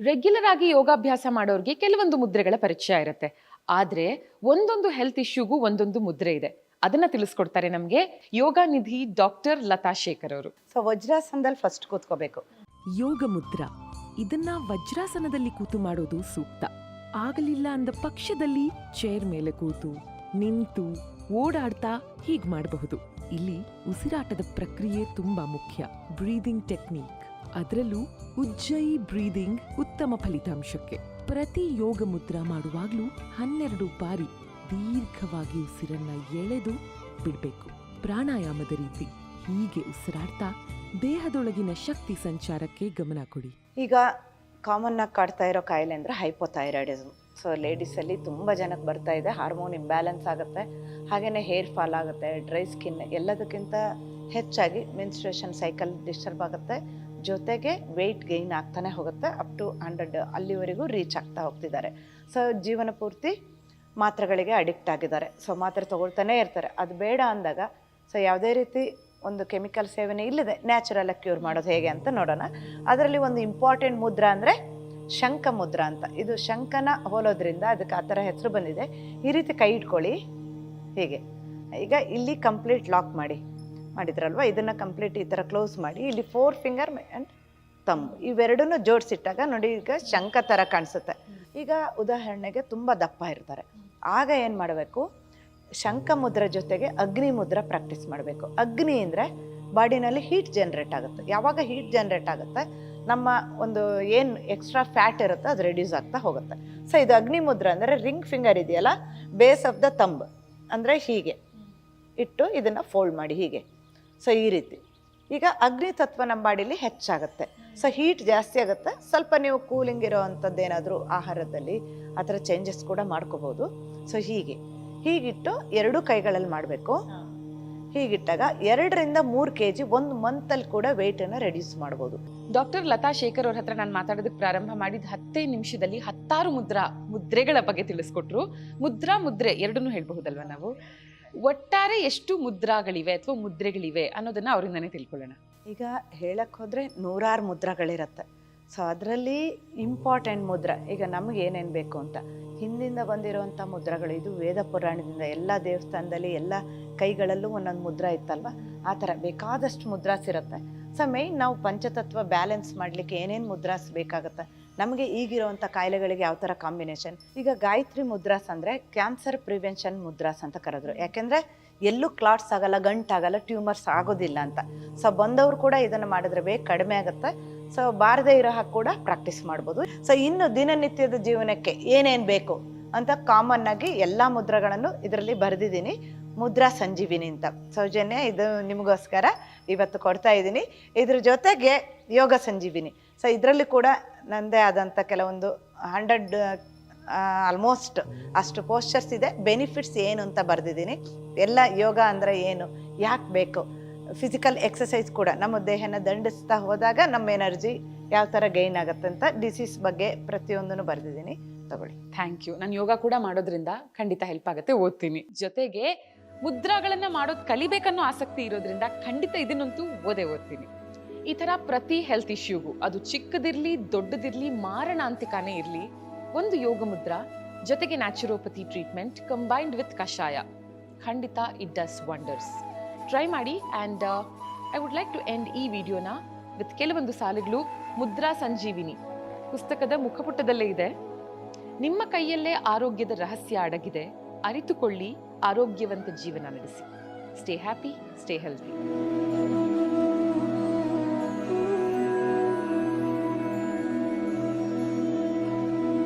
Regular ಆಗಿ ಯೋಗಾಭ್ಯಾಸ ಮಾಡೋರಿಗೆ ಕೆಲವೊಂದು ಮುದ್ರೆಗಳ ಪರಿಚಯ ಇರುತ್ತೆ. ಆದ್ರೆ ಒಂದೊಂದು ಹೆಲ್ತ್ ಇಶ್ಯೂಗೂ ಒಂದೊಂದು ಮುದ್ರೆ ಇದೆ. ಅದನ್ನ ತಿಳಿಸ್ಕೊಡ್ತಾರೆ ನಮಗೆ ಯೋಗ ನಿಧಿ ಡಾಕ್ಟರ್ ಲತಾ ಶೇಖರ್ ಅವರು. ಸೊ ವಜ್ರಾಸನದಲ್ಲಿ ಫಸ್ಟ್ ಕೂತ್ಕೋಬೇಕು. ಯೋಗ ಮುದ್ರಾ. ಇದನ್ನ ವಜ್ರಾಸನದಲ್ಲಿ ಕೂತು ಮಾಡೋದು ಸೂಕ್ತ. ಆಗಲಿಲ್ಲ ಅಂದ ಪಕ್ಷದಲ್ಲಿ ಚೇರ್ ಮೇಲೆ ಕೂತು ನಿಂತು ಓಡಾಡ್ತಾ ಹೀಗ್ ಮಾಡಬಹುದು. ಇಲ್ಲಿ ಉಸಿರಾಟದ ಪ್ರಕ್ರಿಯೆ ತುಂಬಾ ಮುಖ್ಯ. ಬ್ರೀದಿಂಗ್ ಟೆಕ್ನಿಕ್ ಅದರಲ್ಲೂ ಉಜ್ಜಯಿ ಬ್ರೀದಿಂಗ್ ಉತ್ತಮ ಫಲಿತಾಂಶಕ್ಕೆ. ಪ್ರತಿ ಯೋಗ ಮುದ್ರಾ ಮಾಡುವಾಗಲೂ ಹನ್ನೆರಡು ಬಾರಿ ದೀರ್ಘವಾಗಿ ಉಸಿರನ್ನ ಎಳೆದು ಬಿಡಬೇಕು. ಪ್ರಾಣಾಯಾಮದ ರೀತಿ ಹೀಗೆ ಉಸಿರಾಡ್ತಾ ದೇಹದೊಳಗಿನ ಶಕ್ತಿ ಸಂಚಾರಕ್ಕೆ ಗಮನ ಕೊಡಿ. ಈಗ ಕಾಮನ್ ಆಗಿ ಕಾಡ್ತಾ ಇರೋ ಕಾಯಿಲೆ ಅಂದರೆ ಹೈಪೋಥೈರಾಯ್ಡಿಸಮ್. ಸೊ ಲೇಡೀಸಲ್ಲಿ ತುಂಬ ಜನಕ್ಕೆ ಬರ್ತಾ ಇದೆ ಹಾರ್ಮೋನ್ ಇಂಬ್ಯಾಲೆನ್ಸ್ ಆಗುತ್ತೆ ಹಾಗೆಯೇ ಹೇರ್ ಫಾಲ್ ಆಗುತ್ತೆ ಡ್ರೈ ಸ್ಕಿನ್ ಎಲ್ಲದಕ್ಕಿಂತ ಹೆಚ್ಚಾಗಿ ಮೆನ್ಸ್ಟ್ರೇಷನ್ ಸೈಕಲ್ ಡಿಸ್ಟರ್ಬ್ ಆಗುತ್ತೆ. ಜೊತೆಗೆ ವೆಯ್ಟ್ ಗೈನ್ ಆಗ್ತಾನೆ ಹೋಗುತ್ತೆ ಅಪ್ ಟು ಹಂಡ್ರೆಡ್ ಅಲ್ಲಿವರೆಗೂ ರೀಚ್ ಆಗ್ತಾ ಹೋಗ್ತಿದ್ದಾರೆ. ಸೊ ಜೀವನ ಪೂರ್ತಿ ಮಾತ್ರೆಗಳಿಗೆ ಅಡಿಕ್ಟ್ ಆಗಿದ್ದಾರೆ. ಸೊ ಮಾತ್ರೆ ತೊಗೊಳ್ತಾನೆ ಇರ್ತಾರೆ. ಅದು ಬೇಡ ಅಂದಾಗ ಸೊ ಯಾವುದೇ ರೀತಿ ಒಂದು ಕೆಮಿಕಲ್ ಸೇವನೆ ಇಲ್ಲದೆ ನ್ಯಾಚುರಲ್ ಕ್ಯೂರ್ ಮಾಡೋದು ಹೇಗೆ ಅಂತ ನೋಡೋಣ. ಅದರಲ್ಲಿ ಒಂದು ಇಂಪಾರ್ಟೆಂಟ್ ಮುದ್ರ ಅಂದರೆ ಶಂಖ ಮುದ್ರ ಅಂತ. ಇದು ಶಂಖನ ಹೋಲೋದ್ರಿಂದ ಅದಕ್ಕೆ ಆ ಥರ ಹೆಸರು ಬಂದಿದೆ. ಈ ರೀತಿ ಕೈ ಇಟ್ಕೊಳ್ಳಿ. ಹೀಗೆ. ಈಗ ಇಲ್ಲಿ ಕಂಪ್ಲೀಟ್ ಲಾಕ್ ಮಾಡಿ. ಮಾಡಿದ್ರಲ್ವ? ಇದನ್ನು ಕಂಪ್ಲೀಟ್ ಈ ಥರ ಕ್ಲೋಸ್ ಮಾಡಿ, ಇಲ್ಲಿ ಫೋರ್ ಫಿಂಗರ್ ಆ್ಯಂಡ್ ತಮ್ಮು ಇವೆರಡನ್ನೂ ಜೋಡಿಸಿಟ್ಟಾಗ ನೋಡಿ ಈಗ ಶಂಖ ಥರ ಕಾಣಿಸುತ್ತೆ. ಈಗ ಉದಾಹರಣೆಗೆ ತುಂಬ ದಪ್ಪ ಇರ್ತಾರೆ. ಆಗ ಏನು ಮಾಡಬೇಕು? ಶಂಖ ಮುದ್ರ ಜೊತೆಗೆ ಅಗ್ನಿ ಮುದ್ರ ಪ್ರಾಕ್ಟೀಸ್ ಮಾಡಬೇಕು. ಅಗ್ನಿ ಅಂದರೆ ಬಾಡಿನಲ್ಲಿ ಹೀಟ್ ಜನ್ರೇಟ್ ಆಗುತ್ತೆ. ಯಾವಾಗ ಹೀಟ್ ಜನ್ರೇಟ್ ಆಗುತ್ತೆ? ನಮ್ಮ ಒಂದು ಏನು ಎಕ್ಸ್ಟ್ರಾ ಫ್ಯಾಟ್ ಇರುತ್ತೆ ಅದು ರೆಡ್ಯೂಸ್ ಆಗ್ತಾ ಹೋಗುತ್ತೆ. ಸೊ ಇದು ಅಗ್ನಿ ಮುದ್ರ ಅಂದರೆ ರಿಂಗ್ ಫಿಂಗರ್ ಇದೆಯಲ್ಲ? ಬೇಸ್ ಆಫ್ ದ ತಂಬ್ ಅಂದರೆ ಹೀಗೆ. ಇಟ್ಟು ಇದನ್ನು ಫೋಲ್ಡ್ ಮಾಡಿ ಹೀಗೆ. ಸೊ ಈ ರೀತಿ. ಈಗ ಅಗ್ನಿ ತತ್ವ ನಮ್ಮ ಬಾಡಿಲಿ ಹೆಚ್ಚಾಗುತ್ತೆ. ಸೊ ಹೀಟ್ ಜಾಸ್ತಿ ಆಗುತ್ತೆ. ಸ್ವಲ್ಪ ನೀವು ಕೂಲಿಂಗ್ ಇರೋ ಅಂಥದ್ದು ಏನಾದರೂ ಆಹಾರದಲ್ಲಿ ಆ ಥರ ಚೇಂಜಸ್ ಕೂಡ ಮಾಡ್ಕೋಬೋದು. ಸೊ ಹೀಗೆ. ಹೀಗಿಟ್ಟು ಎರಡು ಕೈಗಳಲ್ಲಿ ಮಾಡಬೇಕು. ಹೀಗಿಟ್ಟಾಗ ಎರಡರಿಂದ ಮೂರು ಕೆ ಜಿ ಒಂದು ಮಂತಲ್ಲಿ ಕೂಡ ವೆಯ್ಟನ್ನು ರೆಡ್ಯೂಸ್ ಮಾಡ್ಬೋದು. ಡಾಕ್ಟರ್ ಲತಾ ಶೇಖರ್ ಅವ್ರ ಹತ್ರ ನಾನು ಮಾತಾಡೋದಕ್ಕೆ ಪ್ರಾರಂಭ ಮಾಡಿದ ಹತ್ತೇ ನಿಮಿಷದಲ್ಲಿ ಹತ್ತಾರು ಮುದ್ರಾ ಮುದ್ರೆಗಳ ಬಗ್ಗೆ ತಿಳಿಸ್ಕೊಟ್ರು. ಮುದ್ರಾ ಮುದ್ರೆ ಎರಡನ್ನೂ ಹೇಳಬಹುದಲ್ವ ನಾವು? ಒಟ್ಟಾರೆ ಎಷ್ಟು ಮುದ್ರಾಗಳಿವೆ ಅಥವಾ ಮುದ್ರೆಗಳಿವೆ ಅನ್ನೋದನ್ನ ಅವರಿಂದನೇ ತಿಳ್ಕೊಳ್ಳೋಣ. ಈಗ ಹೇಳಕ್ಕೆ ಹೋದರೆ ನೂರಾರು ಮುದ್ರಗಳಿರುತ್ತೆ. ಸೊ ಅದರಲ್ಲಿ ಇಂಪಾರ್ಟೆಂಟ್ ಮುದ್ರ, ಈಗ ನಮ್ಗೆ ಏನೇನು ಬೇಕು ಅಂತ. ಹಿಂದಿಂದ ಬಂದಿರುವಂಥ ಮುದ್ರಗಳು, ಇದು ವೇದ ಪುರಾಣದಿಂದ ಎಲ್ಲ ದೇವಸ್ಥಾನದಲ್ಲಿ ಎಲ್ಲ ಕೈಗಳಲ್ಲೂ ಒಂದೊಂದು ಮುದ್ರ ಇತ್ತಲ್ವ? ಆ ಥರ ಬೇಕಾದಷ್ಟು ಮುದ್ರಾಸ್ ಇರುತ್ತೆ. ಸೊ ಮೇಯ್ನ್ ನಾವು ಪಂಚತತ್ವ ಬ್ಯಾಲೆನ್ಸ್ ಮಾಡಲಿಕ್ಕೆ ಏನೇನು ಮುದ್ರಾಸ್ ಬೇಕಾಗುತ್ತೆ? ನಮಗೆ ಈಗಿರುವಂಥ ಕಾಯಿಲೆಗಳಿಗೆ ಯಾವ ಥರ ಕಾಂಬಿನೇಷನ್ ಈಗ ಗಾಯತ್ರಿ ಮುದ್ರಾಸ್ ಅಂದರೆ ಕ್ಯಾನ್ಸರ್ ಪ್ರಿವೆನ್ಷನ್ ಮುದ್ರಾಸ್ ಅಂತ ಕರೆದ್ರು. ಯಾಕೆಂದರೆ ಎಲ್ಲೂ ಕ್ಲಾಟ್ಸ್ ಆಗಲ್ಲ ಗಂಟಾಗಲ್ಲ ಟ್ಯೂಮರ್ಸ್ ಆಗೋದಿಲ್ಲ ಅಂತ. ಸೊ ಬಂದವರು ಕೂಡ ಇದನ್ನು ಮಾಡಿದ್ರೆ ಬೇಗ ಕಡಿಮೆ ಆಗುತ್ತೆ. ಸೊ ಬಾರದೇ ಇರೋ ಹಾಗೆ ಕೂಡ ಪ್ರಾಕ್ಟೀಸ್ ಮಾಡ್ಬೋದು. ಸೊ ಇನ್ನು ದಿನನಿತ್ಯದ ಜೀವನಕ್ಕೆ ಏನೇನು ಬೇಕು ಅಂತ ಕಾಮನ್ ಆಗಿ ಎಲ್ಲ ಮುದ್ರಗಳನ್ನು ಇದರಲ್ಲಿ ಬರೆದಿದ್ದೀನಿ. ಮುದ್ರಾ ಸಂಜೀವಿನಿ ಅಂತ. ಸೌಜನ್ಯ ಇದು ನಿಮಗೋಸ್ಕರ ಇವತ್ತು ಕೊಡ್ತಾ ಇದ್ದೀನಿ. ಇದ್ರ ಜೊತೆಗೆ ಯೋಗ ಸಂಜೀವಿನಿ. ಸೊ ಇದರಲ್ಲಿ ಕೂಡ ನನ್ನದೇ ಆದಂಥ ಕೆಲವೊಂದು ಹಂಡ್ರೆಡ್ ಆಲ್ಮೋಸ್ಟ್ ಅಷ್ಟು ಪೋಸ್ಚರ್ಸ್ ಇದೆ. ಬೆನಿಫಿಟ್ಸ್ ಏನು ಅಂತ ಬರೆದಿದ್ದೀನಿ. ಎಲ್ಲ ಯೋಗ ಅಂದರೆ ಏನು? ಯಾಕೆ ಬೇಕು? ಫಿಸಿಕಲ್ ಎಕ್ಸಸೈಸ್ ಕೂಡ. ನಮ್ಮ ದೇಹನ ದಂಡಿಸ್ತಾ ಹೋದಾಗ ನಮ್ಮ ಎನರ್ಜಿ ಯಾವ ಥರ ಗೈನ್ ಆಗುತ್ತೆ ಅಂತ ಡಿಸೀಸ್ ಬಗ್ಗೆ ಪ್ರತಿಯೊಂದನ್ನು ಬರೆದಿದ್ದೀನಿ. ತಗೊಳ್ಳಿ. ಥ್ಯಾಂಕ್ ಯು ನಾನು ಯೋಗ ಕೂಡ ಮಾಡೋದ್ರಿಂದ ಖಂಡಿತ ಹೆಲ್ಪ್ ಆಗುತ್ತೆ. ಓದ್ತೀನಿ. ಜೊತೆಗೆ ಮುದ್ರಾಗಳನ್ನ ಮಾಡೋದು ಕಲಿಬೇಕನ್ನೋ ಆಸಕ್ತಿ ಇರೋದ್ರಿಂದ ಖಂಡಿತ ಇದನ್ನಂತೂ ಓದೇ ಓದ್ತೀನಿ. ಈ ಥರ ಪ್ರತಿ ಹೆಲ್ತ್ ಇಶ್ಯೂಗೂ ಅದು ಚಿಕ್ಕದಿರಲಿ, ದೊಡ್ಡದಿರಲಿ, ಮಾರಣಾಂತಿಕಾನೇ ಇರಲಿ, ಒಂದು ಯೋಗ ಮುದ್ರಾ ಜೊತೆಗೆ ನ್ಯಾಚುರೋಪತಿ ಟ್ರೀಟ್ಮೆಂಟ್ ಕಂಬೈನ್ಡ್ ವಿತ್ ಕಷಾಯ. ಖಂಡಿತ ಇಟ್ ಡಸ್ ವಂಡರ್ಸ್ ಟ್ರೈ ಮಾಡಿ and I would like to end ಈ ವಿಡಿಯೋನ ವಿತ್ ಕೆಲವೊಂದು ಸಾಲುಗಳು. ಮುದ್ರಾ ಸಂಜೀವಿನಿ. ಪುಸ್ತಕದ ಮುಖಪುಟದಲ್ಲೇ ಇದೆ. ನಿಮ್ಮ ಕೈಯಲ್ಲೇ ಆರೋಗ್ಯದ ರಹಸ್ಯ ಅಡಗಿದೆ. ಅರಿತುಕೊಳ್ಳಿ, ಆರೋಗ್ಯವಂತ ಜೀವನ ನಡೆಸಿ. Stay happy stay healthy